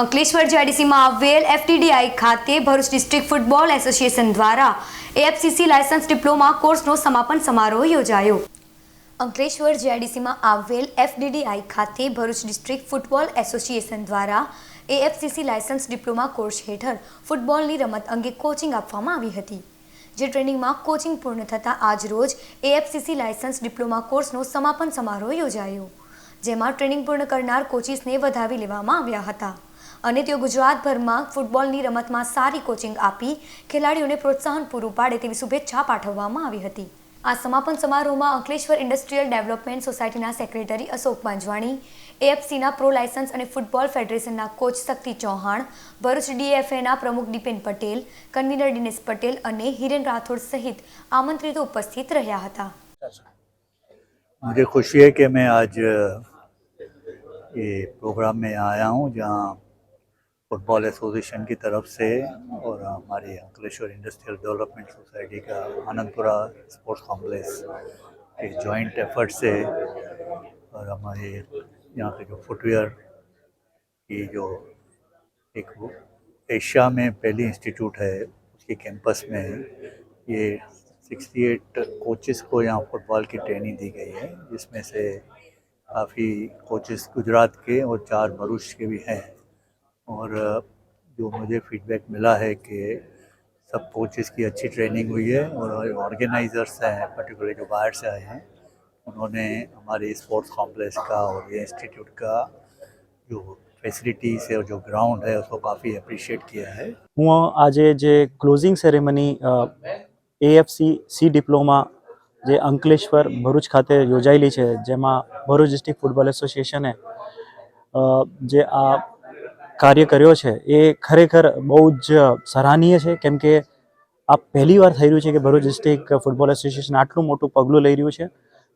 અંકલેશ્વર જીઆઈડીસીમાં આવેલ એફટીડીઆઈ ખાતે Bharuch district football association દ્વારા એએફસીસી લાયસન્સ ડિપ્લોમા કોર્સનો સમાપન સમારોહ યોજાયો. અંકલેશ્વર જીઆઈડીસીમાં આવેલ એફડીડીઆઈ ખાતે ભરૂચ ડિસ્ટ્રિક્ટ ફૂટબોલ એસોસિએશન દ્વારા એએફસીસી લાયસન્સ ડિપ્લોમા કોર્સ હેઠળ ફૂટબોલની રમત અંગે કોચિંગ આપવામાં આવી હતી. જે ટ્રેનિંગમાં કોચિંગ પૂર્ણ થતાં આજરોજ એએફસીસી લાયસન્સ ડિપ્લોમા કોર્સનો સમાપન સમારોહ યોજાયો, જેમાં ટ્રેનિંગ પૂર્ણ કરનાર કોચિસને વધાવી લેવામાં આવ્યા હતા. અને તેઓ ગુજરાતભરમાં ફૂટબોલની રમતમાં સારી કોચિંગ આપી ખેલાડીઓને પ્રોત્સાહન પૂરું પાડે તેવી શુભેચ્છા પાઠવવામાં આવી હતી આ સમાપન સમારોહમાં અંકલેશ્વર ઇન્ડસ્ટ્રીયલ ડેવલપમેન્ટ સોસાયટીના સેક્રેટરી અશોક પાંજવાણી એએફસીના પ્રો લાયસન્સ અને ફૂટબોલ ફેડરેશનના કોચ શક્તિ ચૌહાણ ભરૂચ ડીએફએના પ્રમુખ દીપેન પટેલ કન્વીનર દિનેશ પટેલ અને હિરેન રાઠોડ સહિત આમંત્રિતો ઉપસ્થિત રહ્યા હતા मुझे खुशी है कि मैं आज अ, ये प्रोग्राम में आया हूँ जहाँ फुटबॉल एसोसिएशन की तरफ़ से और हमारी अंकलेश्वर इंडस्ट्रियल डेवलपमेंट सोसाइटी का आनंदपुरा स्पोर्ट्स कॉम्प्लेक्स के जॉइंट एफर्ट से और हमारे यहाँ के जो फुटवेयर की जो एक एशिया में पहली इंस्टीट्यूट है, उसके कैंपस में ये 68 कोचेस को यहाँ फुटबॉल की ट्रेनिंग दी गई है, जिसमें से काफ़ी कोचेस गुजरात के और चार भरूच के भी हैं। और अ, जो मुझे फीडबैक मिला है कि सब कोचेस की अच्छी ट्रेनिंग हुई है और ऑर्गेनाइजर्स हैं पर्टिकुलर जो बाहर से आए हैं उन्होंने हमारे स्पोर्ट्स कॉम्प्लेक्स का और ये इंस्टीट्यूट का जो फैसिलिटीज़ है और जो ग्राउंड है उसको काफ़ी अप्रिशिएट किया है હું આજે જે closing ceremony AFC C diploma જે અંકલેશ્વર ભરૂચ ખાતે યોજાયેલી છે જેમાં ભરૂચ ડિસ્ટ્રિક્ટ ફૂટબોલ એસોસિએશને અ, જે આ કાર્ય કર્યો છે, એ ખરેખર બહુ જ સરાહનીય છે. કેમ કે આ પહેલી વાર થઈ રહ્યું છે કે ભરૂચ ડિસ્ટ્રિક્ટ ફૂટબોલ એસોસિએશન આટલું મોટું પગલું લઈ રહ્યું છે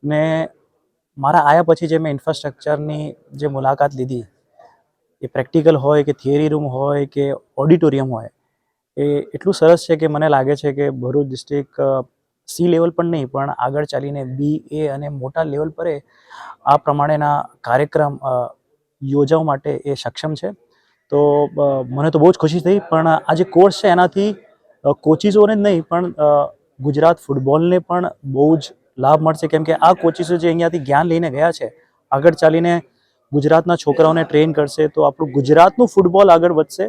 ને મારા આયા પછી જે મેં ઇન્ફ્રાસ્ટ્રક્ચરની જે મુલાકાત લીધી, એ પ્રેક્ટિકલ હોય કે થિયરી રૂમ હોય કે ઓડિટોરિયમ હોય, એ એટલું સરસ છે કે મને લાગે છે કે ભરૂચ ડિસ્ટ્રિક્ટ સી લેવલ પણ નહીં, પણ આગળ ચાલીને બી એ અને મોટા લેવલ પર આ પ્રમાણેના કાર્યક્રમ યોજવા માટે એ સક્ષમ છે. તો મને તો બહુ જ ખુશી થઈ, પણ આ જે કોર્સ છે એનાથી કોચિસોને જ નહીં, પણ ગુજરાત ફૂટબોલને પણ બહુ જ લાભ મળશે. કેમ કે આ કોચિસો જે અહીંયાથી જ્ઞાન લઈને ગયા છે, આગળ ચાલીને ગુજરાતના છોકરાઓને ટ્રેન કરશે, તો આપણું ગુજરાતનું ફૂટબોલ આગળ વધશે.